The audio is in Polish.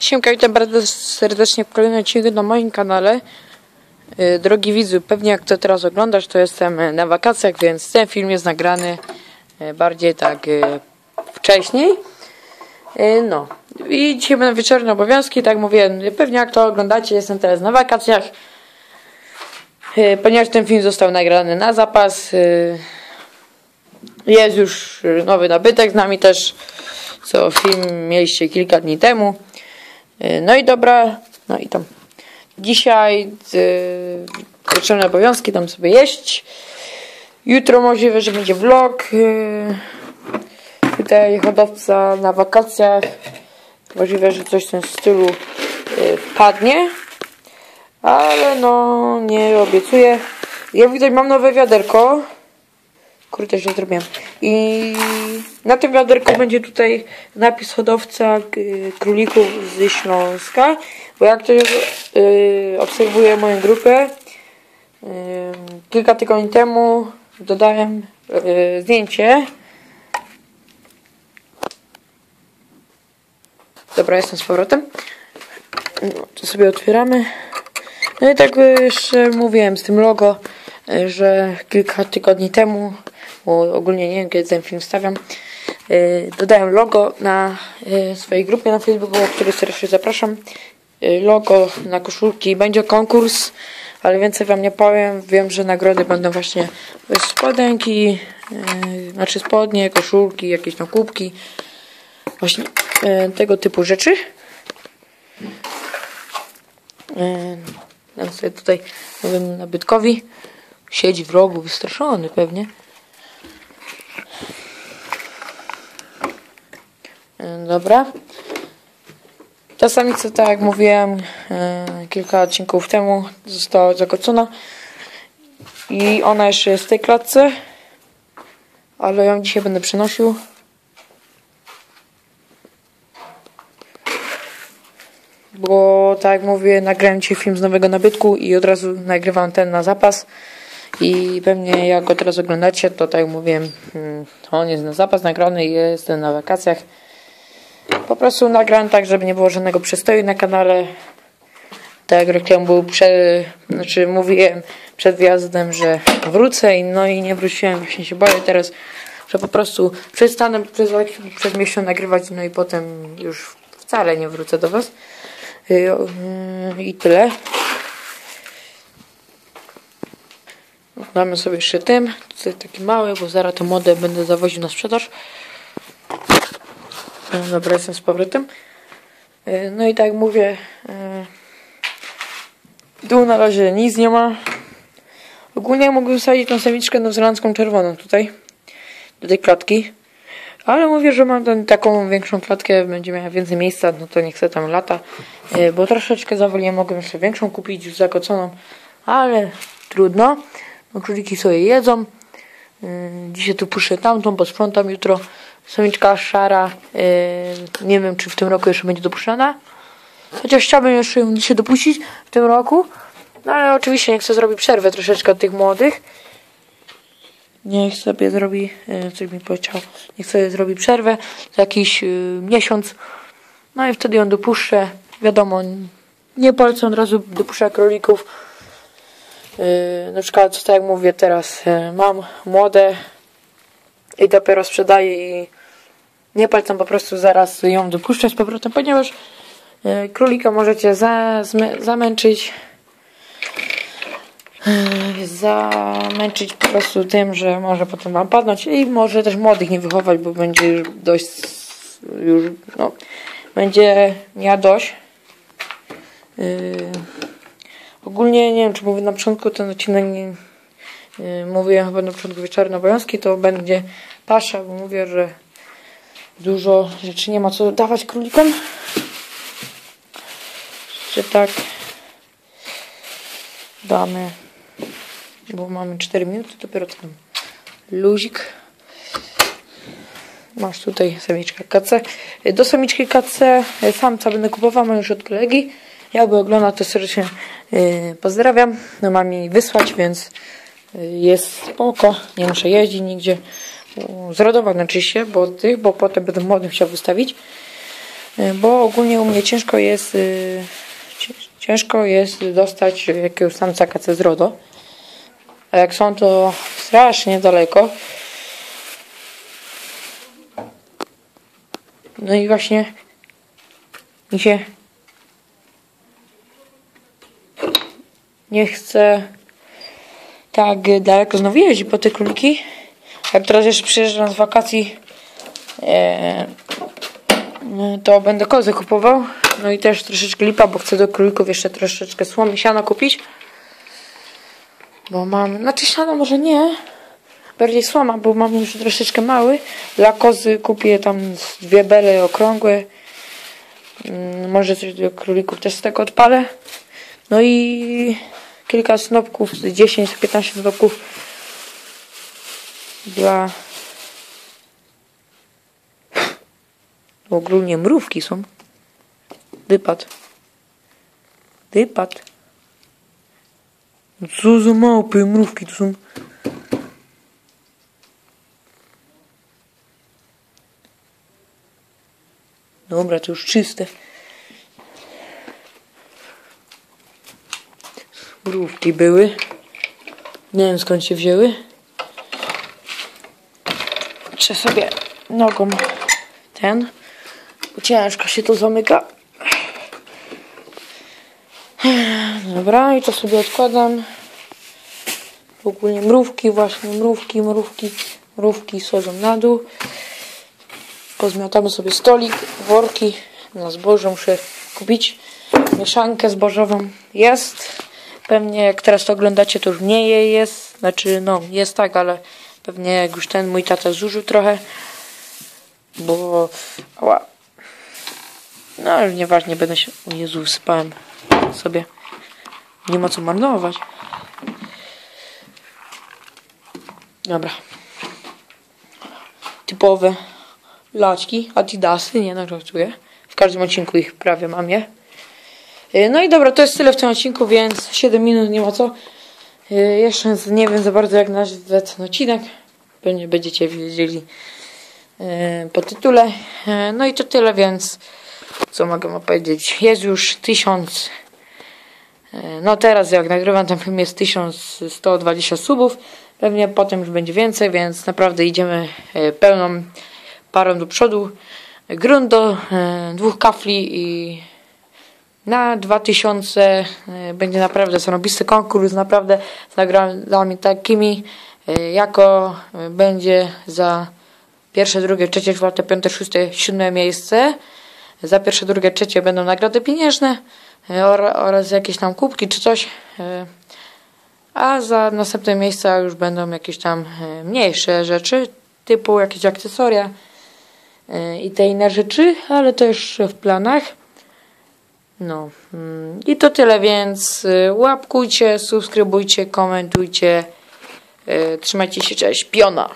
Siemka, witam bardzo serdecznie w kolejnym odcinku na moim kanale. Yy, Drogi widzu, pewnie jak to teraz oglądasz, to jestem e, na wakacjach, więc ten film jest nagrany e, bardziej tak wcześniej. No i dzisiaj będą wieczorne obowiązki, tak mówię, pewnie jak to oglądacie, jestem teraz na wakacjach. Ponieważ ten film został nagrany na zapas, jest już nowy nabytek z nami też, co film mieliście kilka dni temu. E, No i dobra, no i tam. Dzisiaj yy, obowiązki, tam sobie jeść. Jutro możliwe, że będzie vlog. Yy, tutaj hodowca na wakacjach. Możliwe, że coś w tym stylu yy, wpadnie. Ale no, nie obiecuję. Ja widać, mam nowe wiaderko. Kurde, źle zrobiłem. I na tym wiaderku będzie tutaj napis hodowca y, królików z Śląska. Bo jak ktoś y, obserwuje moją grupę, y, kilka tygodni temu dodałem y, zdjęcie. Dobra, jestem z powrotem. No, to sobie otwieramy. No i tak y, jeszcze mówiłem z tym logo, y, że kilka tygodni temu, bo ogólnie nie wiem kiedy ten film stawiam, y, dodałem logo na y, swojej grupie na Facebooku, o której serdecznie zapraszam. Y, Logo na koszulki, będzie konkurs, ale więcej wam nie powiem. Wiem, że nagrody będą właśnie spodenki, znaczy spodnie, koszulki, jakieś tam kubki, właśnie tego typu rzeczy. Dam sobie tutaj nowemu nabytkowi. Siedzi w rogu, wystraszony pewnie. Dobra. Ta samica, tak jak mówiłem yy, kilka odcinków temu, została zakocona. I ona jeszcze jest w tej klatce. Ale ją dzisiaj będę przenosił. bo tak jak mówię, nagrałem dzisiaj film z nowego nabytku i od razu nagrywam ten na zapas. I pewnie jak go teraz oglądacie, to tak jak mówiłem, mm, on jest na zapas nagrany i jestem na wakacjach. Po prostu nagrałem tak, żeby nie było żadnego przestoju na kanale. Tak jak reklam był przed, znaczy mówiłem przed wjazdem, że wrócę i no i nie wróciłem, właśnie się boję teraz, że po prostu przestanę przez, przez miesiąc nagrywać, no i potem już wcale nie wrócę do was. Y, y, I tyle. Damy sobie jeszcze tym. Tutaj taki mały, bo zaraz to modę będę zawoził na sprzedaż. No, Dobra, jestem z powrotem. Y, No i tak mówię, tu na razie nic nie ma. Ogólnie mogę wysadzić tą samiczkę nowzelandzką czerwoną tutaj, do tej klatki. Ale mówię, że mam tam taką większą klatkę, będzie miała więcej miejsca, no to nie chcę tam lata. Yy, Bo troszeczkę zawoliłem, mogłem jeszcze większą kupić, już zakoconą, ale trudno. No króliki sobie jedzą. Dzisiaj tu puszczę tamtą, posprzątam jutro. Samiczka szara, yy, nie wiem czy w tym roku jeszcze będzie dopuszczana. Chociaż chciałbym jeszcze ją dzisiaj dopuścić w tym roku. No ale oczywiście nie chcę zrobić przerwę troszeczkę od tych młodych. Niech sobie zrobi, e, coś mi powiedział, niech sobie zrobi przerwę za jakiś y, miesiąc. No i wtedy ją dopuszczę. Wiadomo, nie polecam od razu dopuszczać królików. Yy, na przykład, tak jak mówię teraz, e, mam młode i dopiero sprzedaję i nie polecam po prostu zaraz ją dopuszczać z powrotem, ponieważ e, królika możecie za, zamęczyć zamęczyć po prostu tym, że może potem wam padnąć i może też młodych nie wychować, bo będzie już dość już, no, będzie miała dość. Yy, ogólnie nie wiem, czy mówię na początku ten odcinek nie, yy, mówiłem chyba na początku wieczorne obowiązki, to będzie pasza, bo mówię, że dużo rzeczy nie ma co dawać królikom. Że tak damy bo mamy 4 minuty, dopiero tam luzik. Masz tutaj samiczkę KC. Do samiczki KC samca będę kupował, mam już od kolegi. Jakby oglądał, to serdecznie yy, pozdrawiam. No mam mi wysłać, więc yy, jest spoko. Nie muszę jeździć nigdzie. Zrodowany oczywiście, bo tych, bo potem będę młodym chciał wystawić. Y, Bo ogólnie u mnie ciężko jest cię- ciężko jest dostać jakiegoś samca KC z RODO. A jak są to strasznie daleko. No i właśnie mi się nie chce tak daleko znowu jeździć po te króliki. Jak teraz jeszcze przyjeżdżam z wakacji, e, to będę kozy kupował. No i też troszeczkę lipa, bo chcę do królików jeszcze troszeczkę słomy siana kupić. Bo mam, znaczy siana może nie, bardziej słoma, bo mam już troszeczkę mały. Dla kozy kupię tam dwie bele okrągłe. Mm, Może coś do królików też z tego odpalę. No i kilka snopków, z 10-15 snopków dla ogólnie mrówki są. Wypad. Wypad. Co za małpy, mrówki to są. Dobra, to już czyste. Mrówki były. Nie wiem skąd się wzięły. Czy sobie nogą ten. bo Ciężko się to zamyka. Dobra, i to sobie odkładam. Ogólnie mrówki, właśnie mrówki, mrówki, mrówki schodzą na dół. Pozmiatamy sobie stolik, worki na zboże. Muszę kupić mieszankę zbożową. Jest. Pewnie jak teraz to oglądacie, to już nie jej jest. Znaczy, no, jest tak, ale pewnie już ten mój tata zużył trochę. Bo... Ała. No, ale nieważnie, będę się... O Jezu, spałem sobie. Nie ma co marnować. Dobra. Typowe laczki, adidasy, nie nagratuję. W każdym odcinku ich prawie mam je. Yy, No i dobra, to jest tyle w tym odcinku, więc 7 minut nie ma co. Yy, Jeszcze nie wiem za bardzo jak nazwać ten odcinek. Pewnie będziecie wiedzieli yy, po tytule. Yy, No i to tyle, więc co mogę wam powiedzieć. Jest już 1000 yy, no teraz jak nagrywam ten film jest 1120 subów. Pewnie potem już będzie więcej, więc naprawdę idziemy pełną parą do przodu. Grunt do dwóch kafli i na 2000 y, będzie naprawdę zarobisty konkurs, naprawdę z nagrodami takimi, y, jako y, będzie za pierwsze, drugie, trzecie, czwarte, piąte, szóste, siódme miejsce. Za pierwsze, drugie, trzecie będą nagrody pieniężne ora- oraz jakieś tam kubki czy coś. A za następne miejsca już będą jakieś tam mniejsze rzeczy, typu jakieś akcesoria i te inne rzeczy, ale to już w planach. No mm, i to tyle, więc y, łapkujcie, subskrybujcie, komentujcie. y, Trzymajcie się, cześć, piona.